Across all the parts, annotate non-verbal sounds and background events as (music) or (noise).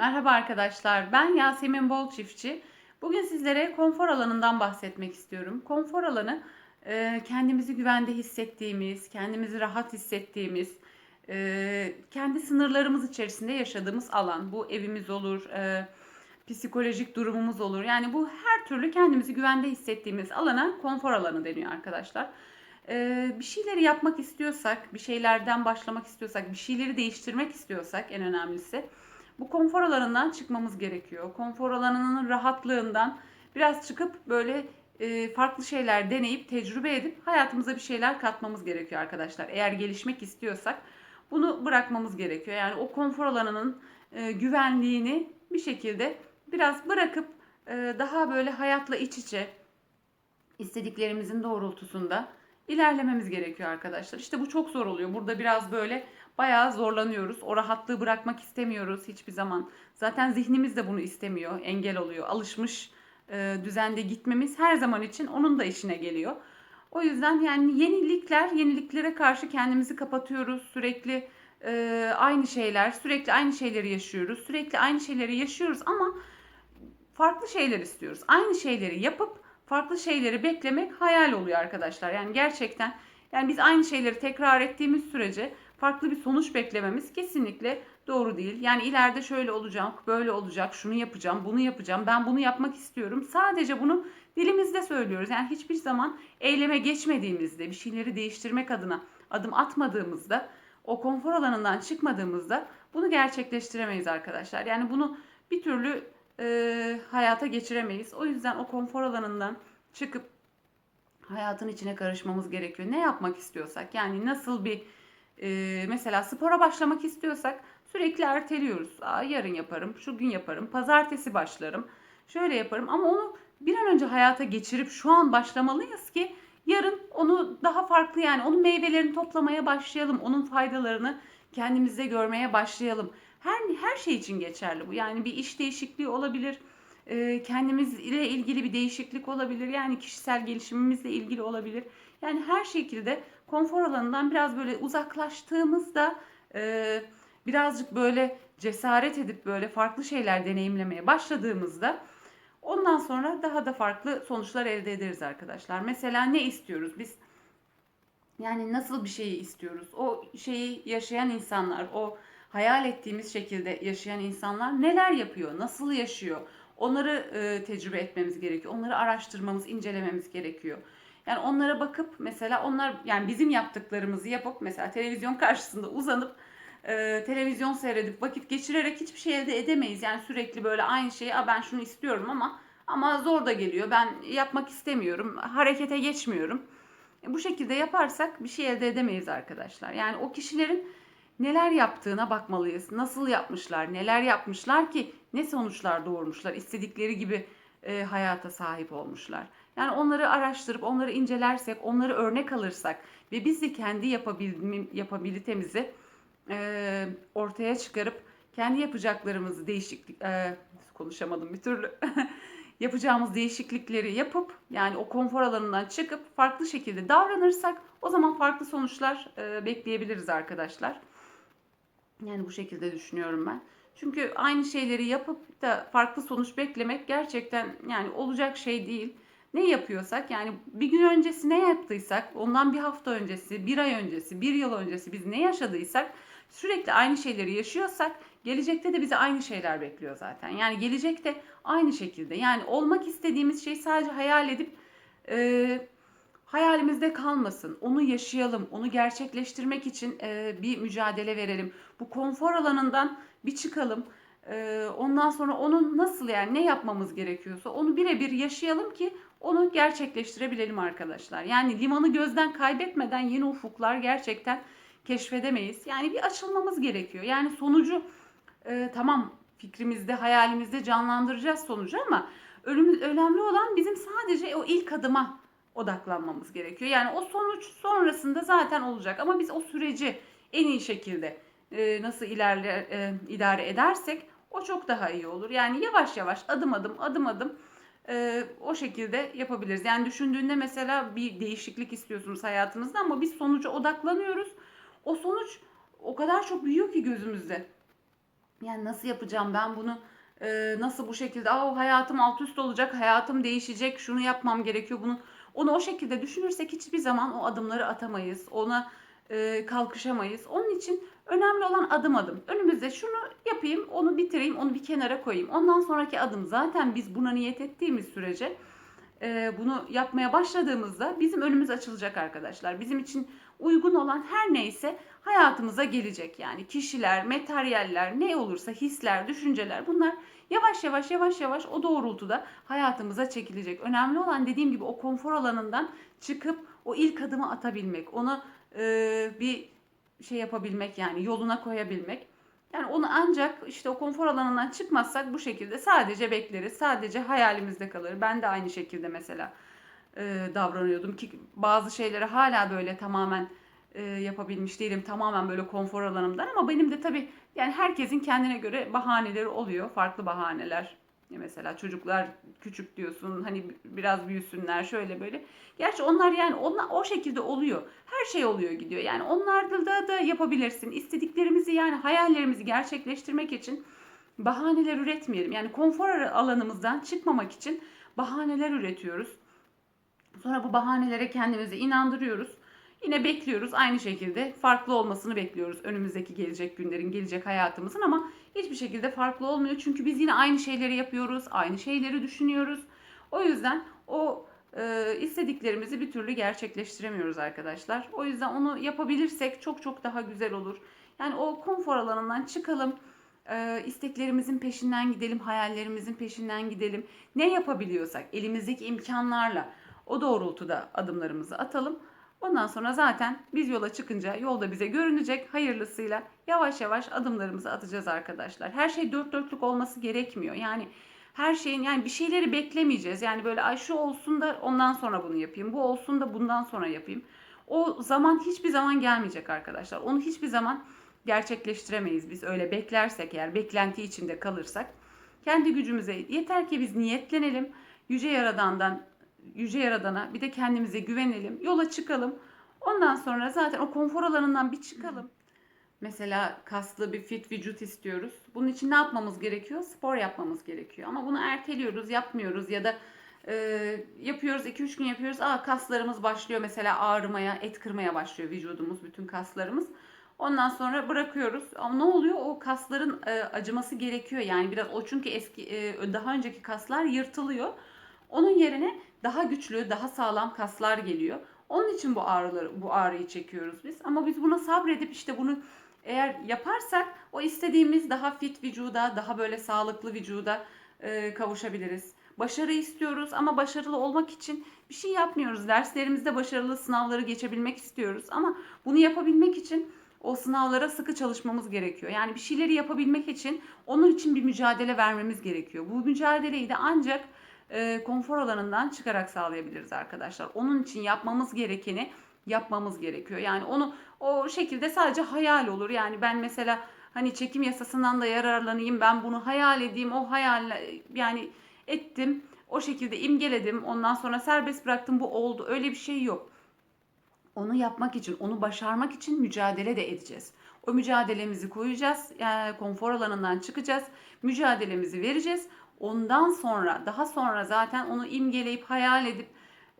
Merhaba arkadaşlar, ben Yasemin Bol Çiftçi. Bugün sizlere konfor alanından bahsetmek istiyorum. Konfor alanı e, kendimizi güvende hissettiğimiz, kendimizi rahat hissettiğimiz, e, kendi sınırlarımız içerisinde yaşadığımız alan. Bu evimiz olur, e, psikolojik durumumuz olur. Yani bu her türlü kendimizi güvende hissettiğimiz alana konfor alanı deniyor arkadaşlar. Bir şeyleri yapmak istiyorsak, bir şeylerden başlamak istiyorsak, bir şeyleri değiştirmek istiyorsak en önemlisi bu konfor alanından çıkmamız gerekiyor. Konfor alanının rahatlığından biraz çıkıp böyle e, farklı şeyler deneyip tecrübe edip hayatımıza bir şeyler katmamız gerekiyor arkadaşlar. Eğer gelişmek istiyorsak bunu bırakmamız gerekiyor. Yani o konfor alanının e, güvenliğini bir şekilde biraz bırakıp e, daha böyle hayatla iç içe istediklerimizin doğrultusunda ilerlememiz gerekiyor arkadaşlar. İşte bu çok zor oluyor. Burada biraz böyle bayağı zorlanıyoruz. O rahatlığı bırakmak istemiyoruz hiçbir zaman. Zaten zihnimiz de bunu istemiyor, engel oluyor. Alışmış e, düzende gitmemiz her zaman için onun da işine geliyor. O yüzden yani yenilikler, yeniliklere karşı kendimizi kapatıyoruz. Sürekli e, aynı şeyler, sürekli aynı şeyleri yaşıyoruz. Sürekli aynı şeyleri yaşıyoruz ama farklı şeyler istiyoruz. Aynı şeyleri yapıp farklı şeyleri beklemek hayal oluyor arkadaşlar. Yani gerçekten yani biz aynı şeyleri tekrar ettiğimiz sürece farklı bir sonuç beklememiz kesinlikle doğru değil. Yani ileride şöyle olacak, böyle olacak, şunu yapacağım, bunu yapacağım, ben bunu yapmak istiyorum. Sadece bunu dilimizde söylüyoruz. Yani hiçbir zaman eyleme geçmediğimizde, bir şeyleri değiştirmek adına adım atmadığımızda, o konfor alanından çıkmadığımızda bunu gerçekleştiremeyiz arkadaşlar. Yani bunu bir türlü e, hayata geçiremeyiz. O yüzden o konfor alanından çıkıp hayatın içine karışmamız gerekiyor. Ne yapmak istiyorsak yani nasıl bir e, mesela spora başlamak istiyorsak sürekli erteliyoruz. Aa, yarın yaparım, şu gün yaparım, pazartesi başlarım, şöyle yaparım ama onu bir an önce hayata geçirip şu an başlamalıyız ki yarın onu daha farklı yani onun meyvelerini toplamaya başlayalım. Onun faydalarını kendimizde görmeye başlayalım. Her her şey için geçerli bu. Yani bir iş değişikliği olabilir. e, Kendimizle ilgili bir değişiklik olabilir. Yani kişisel gelişimimizle ilgili olabilir. Yani her şekilde konfor alanından biraz böyle uzaklaştığımızda e, birazcık böyle cesaret edip böyle farklı şeyler deneyimlemeye başladığımızda ondan sonra daha da farklı sonuçlar elde ederiz arkadaşlar. Mesela ne istiyoruz biz? Yani nasıl bir şeyi istiyoruz? O şeyi yaşayan insanlar, o hayal ettiğimiz şekilde yaşayan insanlar neler yapıyor? Nasıl yaşıyor? Onları e, tecrübe etmemiz gerekiyor. Onları araştırmamız, incelememiz gerekiyor. Yani onlara bakıp mesela onlar yani bizim yaptıklarımızı yapıp mesela televizyon karşısında uzanıp e, televizyon seyredip vakit geçirerek hiçbir şey elde edemeyiz. Yani sürekli böyle aynı şeyi A, ben şunu istiyorum ama ama zor da geliyor. Ben yapmak istemiyorum. Harekete geçmiyorum. E, bu şekilde yaparsak bir şey elde edemeyiz arkadaşlar. Yani o kişilerin neler yaptığına bakmalıyız. Nasıl yapmışlar, neler yapmışlar ki ne sonuçlar doğurmuşlar, istedikleri gibi e, hayata sahip olmuşlar. Yani onları araştırıp onları incelersek, onları örnek alırsak ve biz de kendi yapabil yapabilitemizi e, ortaya çıkarıp kendi yapacaklarımızı değişiklik e, konuşamadım bir türlü (laughs) yapacağımız değişiklikleri yapıp yani o konfor alanından çıkıp farklı şekilde davranırsak o zaman farklı sonuçlar e, bekleyebiliriz arkadaşlar. Yani bu şekilde düşünüyorum ben. Çünkü aynı şeyleri yapıp da farklı sonuç beklemek gerçekten yani olacak şey değil. Ne yapıyorsak yani bir gün öncesi ne yaptıysak, ondan bir hafta öncesi, bir ay öncesi, bir yıl öncesi biz ne yaşadıysak sürekli aynı şeyleri yaşıyorsak gelecekte de bize aynı şeyler bekliyor zaten. Yani gelecekte aynı şekilde yani olmak istediğimiz şey sadece hayal edip e, hayalimizde kalmasın. Onu yaşayalım, onu gerçekleştirmek için e, bir mücadele verelim. Bu konfor alanından bir çıkalım. E, ondan sonra onun nasıl yani ne yapmamız gerekiyorsa onu birebir yaşayalım ki onu gerçekleştirebilelim arkadaşlar. Yani limanı gözden kaybetmeden yeni ufuklar gerçekten keşfedemeyiz. Yani bir açılmamız gerekiyor. Yani sonucu e, tamam fikrimizde, hayalimizde canlandıracağız sonucu ama ölümümüz, önemli olan bizim sadece o ilk adıma odaklanmamız gerekiyor. Yani o sonuç sonrasında zaten olacak ama biz o süreci en iyi şekilde e, nasıl ilerle e, idare edersek o çok daha iyi olur. Yani yavaş yavaş adım adım adım adım e, o şekilde yapabiliriz. Yani düşündüğünde mesela bir değişiklik istiyorsunuz hayatınızda ama biz sonuca odaklanıyoruz. O sonuç o kadar çok büyüyor ki gözümüzde. Yani nasıl yapacağım ben bunu e, nasıl bu şekilde Aa, hayatım alt üst olacak, hayatım değişecek, şunu yapmam gerekiyor bunu. Onu o şekilde düşünürsek hiçbir zaman o adımları atamayız. Ona e, kalkışamayız. Onun için önemli olan adım adım. Önümüzde şunu yapayım, onu bitireyim, onu bir kenara koyayım. Ondan sonraki adım zaten biz buna niyet ettiğimiz sürece e, bunu yapmaya başladığımızda bizim önümüz açılacak arkadaşlar. Bizim için uygun olan her neyse hayatımıza gelecek. Yani kişiler, materyaller, ne olursa hisler, düşünceler bunlar yavaş yavaş yavaş yavaş o doğrultuda hayatımıza çekilecek. Önemli olan dediğim gibi o konfor alanından çıkıp o ilk adımı atabilmek. Onu e, bir şey yapabilmek yani yoluna koyabilmek. Yani onu ancak işte o konfor alanından çıkmazsak bu şekilde sadece bekleriz. Sadece hayalimizde kalır. Ben de aynı şekilde mesela e, davranıyordum ki bazı şeyleri hala böyle tamamen e, yapabilmiş değilim. Tamamen böyle konfor alanımdan ama benim de tabii yani herkesin kendine göre bahaneleri oluyor. Farklı bahaneler. Ya Mesela çocuklar küçük diyorsun hani biraz büyüsünler şöyle böyle. Gerçi onlar yani onlar, o şekilde oluyor. Her şey oluyor gidiyor. Yani onlarda da, da yapabilirsin. İstediklerimizi yani hayallerimizi gerçekleştirmek için bahaneler üretmeyelim. Yani konfor alanımızdan çıkmamak için bahaneler üretiyoruz. Sonra bu bahanelere kendimizi inandırıyoruz. Yine bekliyoruz aynı şekilde farklı olmasını bekliyoruz önümüzdeki gelecek günlerin, gelecek hayatımızın ama hiçbir şekilde farklı olmuyor. Çünkü biz yine aynı şeyleri yapıyoruz, aynı şeyleri düşünüyoruz. O yüzden o e, istediklerimizi bir türlü gerçekleştiremiyoruz arkadaşlar. O yüzden onu yapabilirsek çok çok daha güzel olur. Yani o konfor alanından çıkalım, e, isteklerimizin peşinden gidelim, hayallerimizin peşinden gidelim. Ne yapabiliyorsak elimizdeki imkanlarla o doğrultuda adımlarımızı atalım. Ondan sonra zaten biz yola çıkınca yolda bize görünecek hayırlısıyla yavaş yavaş adımlarımızı atacağız arkadaşlar. Her şey dört dörtlük olması gerekmiyor. Yani her şeyin yani bir şeyleri beklemeyeceğiz. Yani böyle ay şu olsun da ondan sonra bunu yapayım. Bu olsun da bundan sonra yapayım. O zaman hiçbir zaman gelmeyecek arkadaşlar. Onu hiçbir zaman gerçekleştiremeyiz biz öyle beklersek eğer beklenti içinde kalırsak. Kendi gücümüze yeter ki biz niyetlenelim. Yüce Yaradan'dan Yüce Yaradan'a bir de kendimize güvenelim. Yola çıkalım. Ondan sonra zaten o konfor alanından bir çıkalım. Mesela kaslı bir fit vücut istiyoruz. Bunun için ne yapmamız gerekiyor? Spor yapmamız gerekiyor. Ama bunu erteliyoruz, yapmıyoruz ya da e, yapıyoruz 2-3 gün yapıyoruz. Aa kaslarımız başlıyor mesela ağrımaya, et kırmaya başlıyor vücudumuz, bütün kaslarımız. Ondan sonra bırakıyoruz. Ama ne oluyor? O kasların e, acıması gerekiyor. Yani biraz o çünkü eski e, daha önceki kaslar yırtılıyor. Onun yerine daha güçlü, daha sağlam kaslar geliyor. Onun için bu ağrıları, bu ağrıyı çekiyoruz biz. Ama biz buna sabredip işte bunu eğer yaparsak o istediğimiz daha fit vücuda, daha böyle sağlıklı vücuda e, kavuşabiliriz. Başarı istiyoruz ama başarılı olmak için bir şey yapmıyoruz. Derslerimizde başarılı sınavları geçebilmek istiyoruz ama bunu yapabilmek için o sınavlara sıkı çalışmamız gerekiyor. Yani bir şeyleri yapabilmek için onun için bir mücadele vermemiz gerekiyor. Bu mücadeleyi de ancak e, konfor alanından çıkarak sağlayabiliriz arkadaşlar. Onun için yapmamız gerekeni yapmamız gerekiyor. Yani onu o şekilde sadece hayal olur. Yani ben mesela hani çekim yasasından da yararlanayım. Ben bunu hayal edeyim. O hayal yani ettim. O şekilde imgeledim. Ondan sonra serbest bıraktım. Bu oldu. Öyle bir şey yok. Onu yapmak için, onu başarmak için mücadele de edeceğiz. O mücadelemizi koyacağız. Yani konfor alanından çıkacağız. Mücadelemizi vereceğiz. Ondan sonra, daha sonra zaten onu imgeleyip hayal edip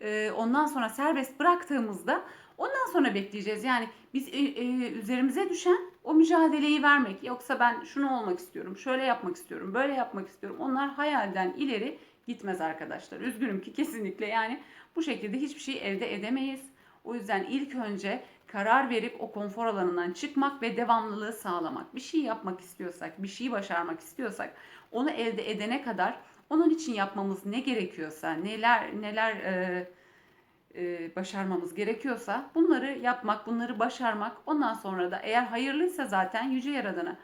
e, ondan sonra serbest bıraktığımızda ondan sonra bekleyeceğiz. Yani biz e, e, üzerimize düşen o mücadeleyi vermek. Yoksa ben şunu olmak istiyorum, şöyle yapmak istiyorum, böyle yapmak istiyorum. Onlar hayalden ileri gitmez arkadaşlar. Üzgünüm ki kesinlikle yani bu şekilde hiçbir şey elde edemeyiz. O yüzden ilk önce karar verip o konfor alanından çıkmak ve devamlılığı sağlamak. Bir şey yapmak istiyorsak, bir şeyi başarmak istiyorsak onu elde edene kadar onun için yapmamız ne gerekiyorsa, neler neler e, e, başarmamız gerekiyorsa bunları yapmak, bunları başarmak. Ondan sonra da eğer hayırlıysa zaten Yüce Yaradan'a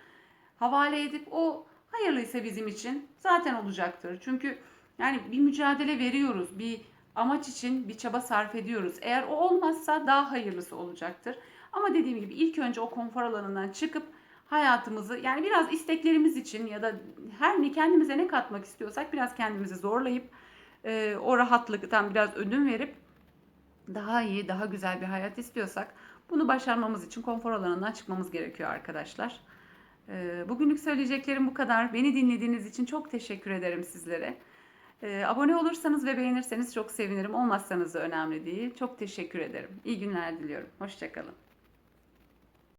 havale edip o hayırlıysa bizim için zaten olacaktır. Çünkü yani bir mücadele veriyoruz, bir amaç için bir çaba sarf ediyoruz. Eğer o olmazsa daha hayırlısı olacaktır. Ama dediğim gibi ilk önce o konfor alanından çıkıp hayatımızı yani biraz isteklerimiz için ya da her ne kendimize ne katmak istiyorsak biraz kendimizi zorlayıp e, o rahatlıktan biraz ödün verip daha iyi, daha güzel bir hayat istiyorsak bunu başarmamız için konfor alanından çıkmamız gerekiyor arkadaşlar. Ee, bugünlük söyleyeceklerim bu kadar. Beni dinlediğiniz için çok teşekkür ederim sizlere. Ee, abone olursanız ve beğenirseniz çok sevinirim. Olmazsanız da önemli değil. Çok teşekkür ederim. İyi günler diliyorum. Hoşçakalın.